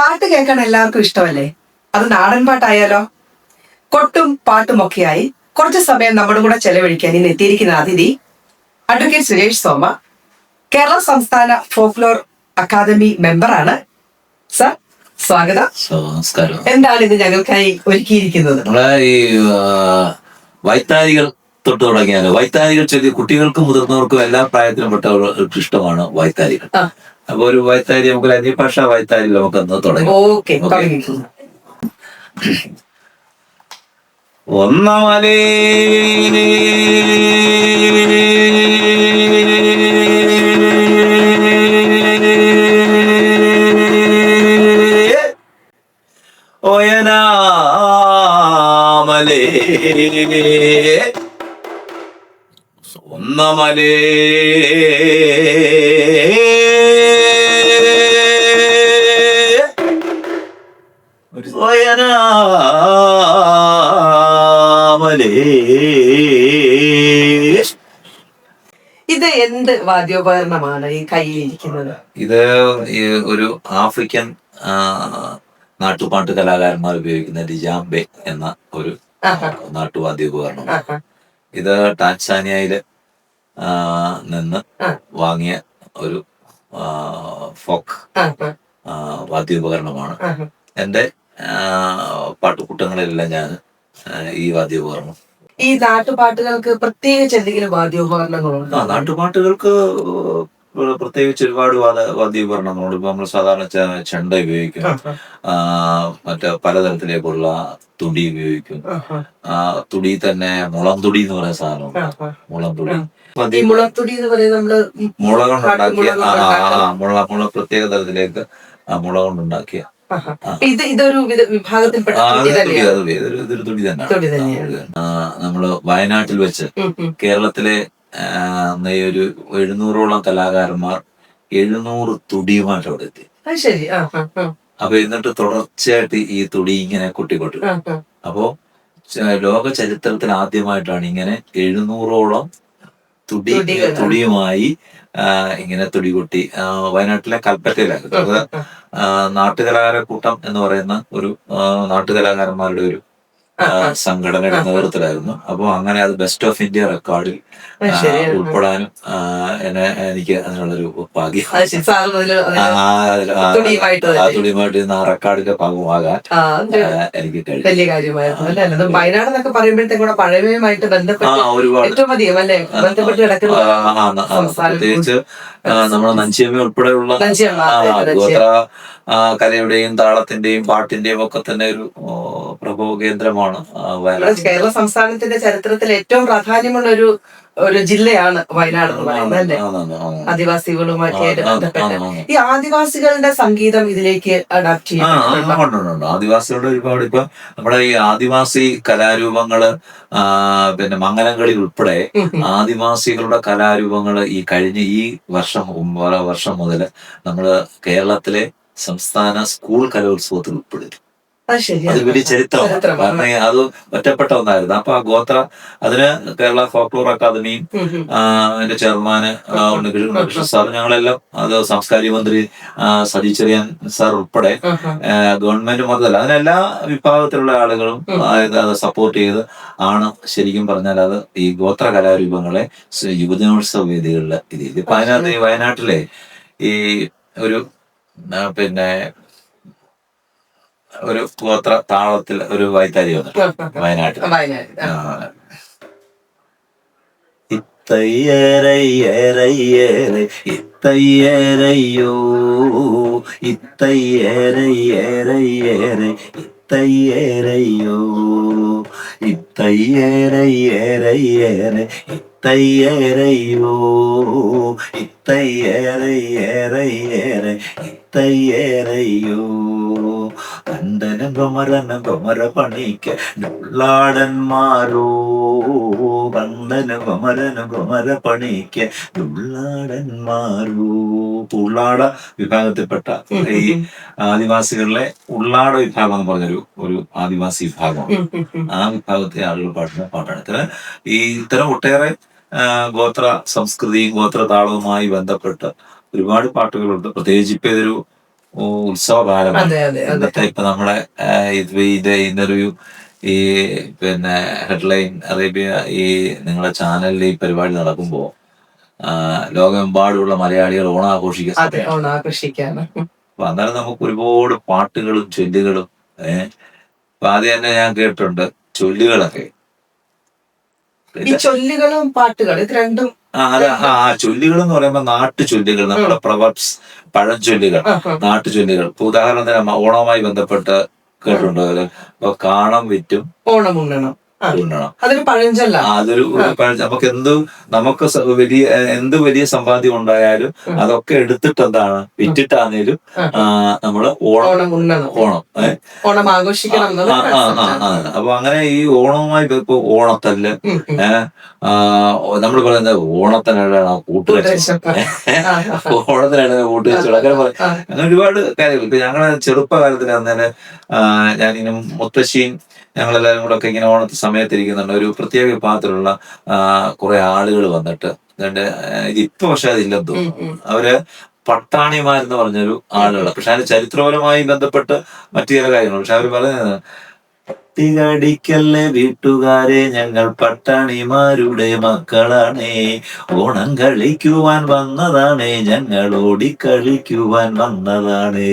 പാട്ട് കേൾക്കാൻ എല്ലാവർക്കും ഇഷ്ടമല്ലേ? അത് നാടൻ പാട്ടായാലോ? കൊട്ടും പാട്ടും ഒക്കെയായി കുറച്ച് സമയം നമ്മുടെ കൂടെ ചെലവഴിക്കാൻ ഇന്ന് എത്തിയിരിക്കുന്ന അതിഥി അഡ്വക്കേറ്റ് സുരേഷ് സോമ കേരള സംസ്ഥാന ഫോക്ലോർ അക്കാദമി മെമ്പറാണ്. സർ സ്വാഗതം. നമസ്കാരം. എന്താണ് ഇത് ഞങ്ങൾക്കായി ഒരുക്കിയിരിക്കുന്നത്? നമ്മളെ ഈ വൈത്താരികൾ തൊട്ട് തുടങ്ങിയാൽ വൈത്താരികൾ ചെറിയ കുട്ടികൾക്കും മുതിർന്നവർക്കും എല്ലാ പ്രായത്തിലും പെട്ടവർക്ക് ഇഷ്ടമാണ് വൈത്താരികൾ. അപ്പൊ ഒരു വൈത്താരി നമുക്ക് അന്യഭാഷ വൈത്താരി നമുക്ക് അന്ന് തുടങ്ങി ഒന്നാമലേ. ഒയനാമലേ ഒന്നമലേ. ഇത് എന്ത് വാദ്യോപകരണമാണ് ഈ കയ്യിലിരിക്കുന്നത്? ഇത് ഒരു ആഫ്രിക്കൻ നാട്ടുപാട്ട് കലാകാരന്മാർ ഉപയോഗിക്കുന്ന ഡിജാംബെ എന്ന ഒരു നാട്ടുവാദ്യോപകരണം ഇത് ടാൻസാനിയയിൽ നിന്ന് വാങ്ങിയ ഒരു ഫോക്ക് വാദ്യോപകരണമാണ്. എന്റെ എന്റെ പാട്ടുകൂട്ടങ്ങളിലെല്ലാം ഞാൻ ഈ വാദ്യോപകരണം ഈ നാട്ടുപാട്ടുകൾക്ക് പ്രത്യേകിച്ച് എന്തെങ്കിലും വാദ്യോപകരണങ്ങളുണ്ടോ? നാട്ടുപാട്ടുകൾക്ക് പ്രത്യേകിച്ച് ഒരുപാട് വാദ വാദ്യോപകരണങ്ങളുണ്ട് ഇപ്പൊ നമ്മൾ സാധാരണ ചെണ്ട ഉപയോഗിക്കും. മറ്റേ പലതരത്തിലേക്കുള്ള തുടി ഉപയോഗിക്കും. ആ തുടി തന്നെ മുളം തുടി എന്ന് പറയുന്ന സാധനമുണ്ട്. ആഹാ. മുളം തുടി മുളത്തുടി എന്ന് പറയുന്നത് നമ്മൾ മുള കൊണ്ടുണ്ടാക്കിയ മുള മുള പ്രത്യേക തരത്തിലേക്ക് മുള കൊണ്ടുണ്ടാക്കിയ ഇത് ഇതൊരു വിഭാഗത്തിൽപ്പെട്ട ഇതൊരു തുടി തന്നെയാണ്. നമ്മൾ വയനാട്ടിൽ വെച്ച്. കേരളത്തിലെ അന്ന് ഒരു എഴുന്നൂറോളം കലാകാരന്മാർ എഴുന്നൂറ് തുടിയുമായിട്ട് അവിടെ എത്തി. ശരി. അപ്പൊ എന്നിട്ട് തുടർച്ചയായിട്ട് ഈ തുടി ഇങ്ങനെ കൊട്ടിക്കൊട്ടു. അപ്പോ ലോക ചരിത്രത്തിൽ ആദ്യമായിട്ടാണ് ഇങ്ങനെ എഴുന്നൂറോളം തുടി തുടിയുമായി ഇങ്ങനെ തുടി കൊട്ടി വയനാട്ടിലെ കൽപ്പറ്റയിലായിരുന്നു. അത് നാട്ടുകലാകാര കൂട്ടം എന്ന് പറയുന്ന ഒരു നാട്ടുകലാകാരന്മാരുടെ ഒരു സംഘടനയുടെ നേതൃത്വത്തിലായിരുന്നു അപ്പോൾ അങ്ങനെ അത് ബെസ്റ്റ് ഓഫ് ഇന്ത്യ റെക്കോർഡിൽ. ഉൾപ്പെടാനും എന്നെ എനിക്ക് അതിനുള്ളൊരു ഭാഗ്യം. ആ, ആ, തുടിയുമായിട്ട് ഇന്ന് റെക്കോർഡിന്റെ ഭാഗമാകാൻ എനിക്ക് കഴിഞ്ഞു വലിയ കാര്യമായിരുന്നു വയനാട് എന്നൊക്കെ പറയുമ്പോഴത്തേക്കും കൂടെ പഴമയുമായിട്ട് ബന്ധപ്പെട്ട് ഒരുപാട്. ഏറ്റവും അധികം അല്ലെ? ബന്ധപ്പെട്ട് കിടക്കുന്ന ആ, ആ, ആ, ആ, സംസ്ഥാനം. പ്രത്യേകിച്ച് നമ്മുടെ നഞ്ചിയമ്മ ഉൾപ്പെടെയുള്ള ഗോത്ര കലയുടെയും താളത്തിന്റെയും പാട്ടിന്റെയും ഒക്കെ തന്നെ ഒരു പ്രഭവ കേന്ദ്രമാണ് വയനാട് കേരള സംസ്ഥാനത്തിന്റെ ചരിത്രത്തിൽ ഏറ്റവും പ്രാധാന്യമുള്ള ഒരു ഒരു ജില്ലയാണ് വയനാട് എന്ന് പറയുന്നത് അല്ലേ ആ, ആ, ആ, ആ. ആദിവാസികളുമായിട്ട് ആ, ആ, ബന്ധപ്പെട്ട് ആ, ആ. ഈ ആദിവാസികളുടെ സംഗീതം ഇതിലേക്ക് അഡാപ്റ്റ് ചെയ്യുന്നുണ്ട്. ആദിവാസികളുടെ ഒരുപാട് ഇപ്പൊ നമ്മുടെ ഈ ആദിവാസി കലാരൂപങ്ങൾ പിന്നെ മംഗലങ്ങളിൽ ഉൾപ്പെടെ. ആദിവാസികളുടെ കലാരൂപങ്ങൾ ഈ കഴിഞ്ഞ ഈ വർഷം ഓരോ വർഷം മുതൽ നമ്മൾ കേരളത്തിലെ സംസ്ഥാന സ്കൂൾ കലോത്സവത്തിൽ ഉൾപ്പെടുത്തി അത് വലിയ ചരിത്രമാണ്. കാരണം അത് ഒറ്റപ്പെട്ട ഒന്നായിരുന്നു. അപ്പൊ ആ ഗോത്ര അതിന് കേരള ഫോക്ലോർ അക്കാദമിയും അതിന്റെ ചെയർമാന് ഉണ്ണികൃഷ്ണൻ സാർ ഞങ്ങളെല്ലാം അത് സാംസ്കാരിക മന്ത്രി സജി ചെറിയാൻ സാർ ഉൾപ്പെടെ ഗവൺമെന്റ് മുതൽ അതിനെല്ലാ വിഭാഗത്തിലുള്ള ആളുകളും അത് സപ്പോർട്ട് ചെയ്ത് ആണ് ശരിക്കും പറഞ്ഞാൽ അത് ഈ ഗോത്ര കലാരൂപങ്ങളെ യുവജനോത്സവ വേദികളിൽ ഇത് ചെയ്തു ഇപ്പൊ അതിനകത്ത് ഈ വയനാട്ടിലെ ഈ ഒരു പിന്നെ ഒരു ഗോത്ര താളത്തിൽ ഒരു വൈത്താരി വന്നിട്ടുണ്ട് വയനാട്ടിൽ വയനാട് ആ. ആ. ഇത്തയ്യരയ്യരയ്യരെ ഇത്തയ്യരയ്യോ ഇത്തയ്യരയ്യരയ്യരെ ഇത്തയ്യരയ്യരയ്യരെ ഇത്തയ്യരയ്യോ കണ്ടനം കൊമര പണിക്ക് കണ്ടനം ഉള്ളാടന്മാരോ ഉള്ളാട വിഭാഗത്തിൽപ്പെട്ട ഈ ആദിവാസികളിലെ ഉള്ളാട വിഭാഗം എന്ന് പറഞ്ഞൊരു ഒരു ആദിവാസി വിഭാഗമാണ്. ആ വിഭാഗത്തെ ആളുകൾ പാടുന്ന പാട്ടാണ്. ഇത്തരം ഈ ഇത്തരം ഒട്ടേറെ ഗോത്ര സംസ്കൃതിയും ഗോത്ര താളവുമായി ബന്ധപ്പെട്ട് ഒരുപാട് പാട്ടുകളുണ്ട്. പ്രത്യേകിച്ച് ഇപ്പൊ ഇതൊരു ഉത്സവകാലമാണ്. ഇന്നത്തെ ഇപ്പൊ നമ്മുടെ ആ, ഇത് ഇന്റർവ്യൂ ഈ പിന്നെ ഹെഡ്ലൈൻ അറേബ്യ ഈ നിങ്ങളുടെ ചാനലിൽ ഈ പരിപാടി നടക്കുമ്പോ ലോകമെമ്പാടുള്ള ലോകമെമ്പാടുമുള്ള മലയാളികൾ ഓണാഘോഷിക്കാൻ. ഓണാഘോഷിക്കാണ്. അപ്പൊ അന്നേരം നമുക്ക് ഒരുപാട് പാട്ടുകളും ചൊല്ലുകളും ഏഹ് അപ്പൊ ആദ്യം തന്നെ ഞാൻ കേട്ടിട്ടുണ്ട് ചൊല്ലുകളൊക്കെ. ഈ ചൊല്ലുകളും പാട്ടുകളും ഇത് രണ്ടും ആ ചൊല്ലുകൾ എന്ന് പറയുമ്പോൾ നാട്ടു ചൊല്ലുകൾ നമ്മുടെ പ്രവർബ്സ് പഴഞ്ചൊല്ലുകൾ. നാട്ടു ചൊല്ലുകൾ ഇപ്പൊ ഉദാഹരണത്തിന് ഓണവുമായി ബന്ധപ്പെട്ട് കേട്ടിട്ടുണ്ടോ? അതിൽ ഇപ്പൊ കാണം വിറ്റും ഓണം ഉണ്ണണം. അതൊരു പഴഞ്ചല്ല. അതൊരു പഴഞ്ച പഴ- നമുക്ക് എന്ത് നമുക്ക് വലിയ എന്ത് വലിയ സമ്പാദ്യം ഉണ്ടായാലും അതൊക്കെ എടുത്തിട്ട് എന്താണ് വിറ്റിട്ടാന്നേലും ആ, നമ്മൾ ഓണം. ഓണം ഓണം ആഘോഷിക്കണം. അപ്പൊ അങ്ങനെ ഈ ഓണവുമായി ഇപ്പൊ- ഓണത്തല്ല് നമ്മൾ പറയുന്നത് ഓണത്തിനാണ് കൂട്ടുകച്ച. ഓണത്തിനാണ് കൂട്ടുകച്ചവടം അങ്ങനെ പറയും അങ്ങനെ ഒരുപാട് കാര്യങ്ങൾ. ഇപ്പൊ ഞങ്ങളുടെ ചെറുപ്പകാലത്തിൽ അന്നേരം ഞാനിങ്ങനെ മുത്തശ്ശിയും ഞങ്ങളെല്ലാവരും കൂടെ ഒക്കെ ഇങ്ങനെ ഓണത്തെ സമയത്ത് ഇരിക്കുന്നുണ്ട്. ഒരു പ്രത്യേക വിഭാഗത്തിലുള്ള കുറെ ആളുകൾ വന്നിട്ട്. അതുകൊണ്ട് ഇത് ഇപ്പൊ പക്ഷെ അതില്ലെന്ന് തോന്നുന്നു. അവർ പട്ടാണിമാരെന്ന് പറഞ്ഞൊരു ആളുകൾ പക്ഷെ അതിന് ചരിത്രപരമായി ബന്ധപ്പെട്ട് മറ്റു ചില കാര്യങ്ങൾ പക്ഷെ അവർ പറയുന്നത് പട്ടികടിക്കല്ലേ വീട്ടുകാരെ ഞങ്ങൾ പട്ടാണിമാരുടെ മക്കളാണേ. ഓണം കളിക്കുവാൻ വന്നതാണേ. ഞങ്ങൾ ഓടിക്കളിക്കുവാൻ വന്നതാണേ.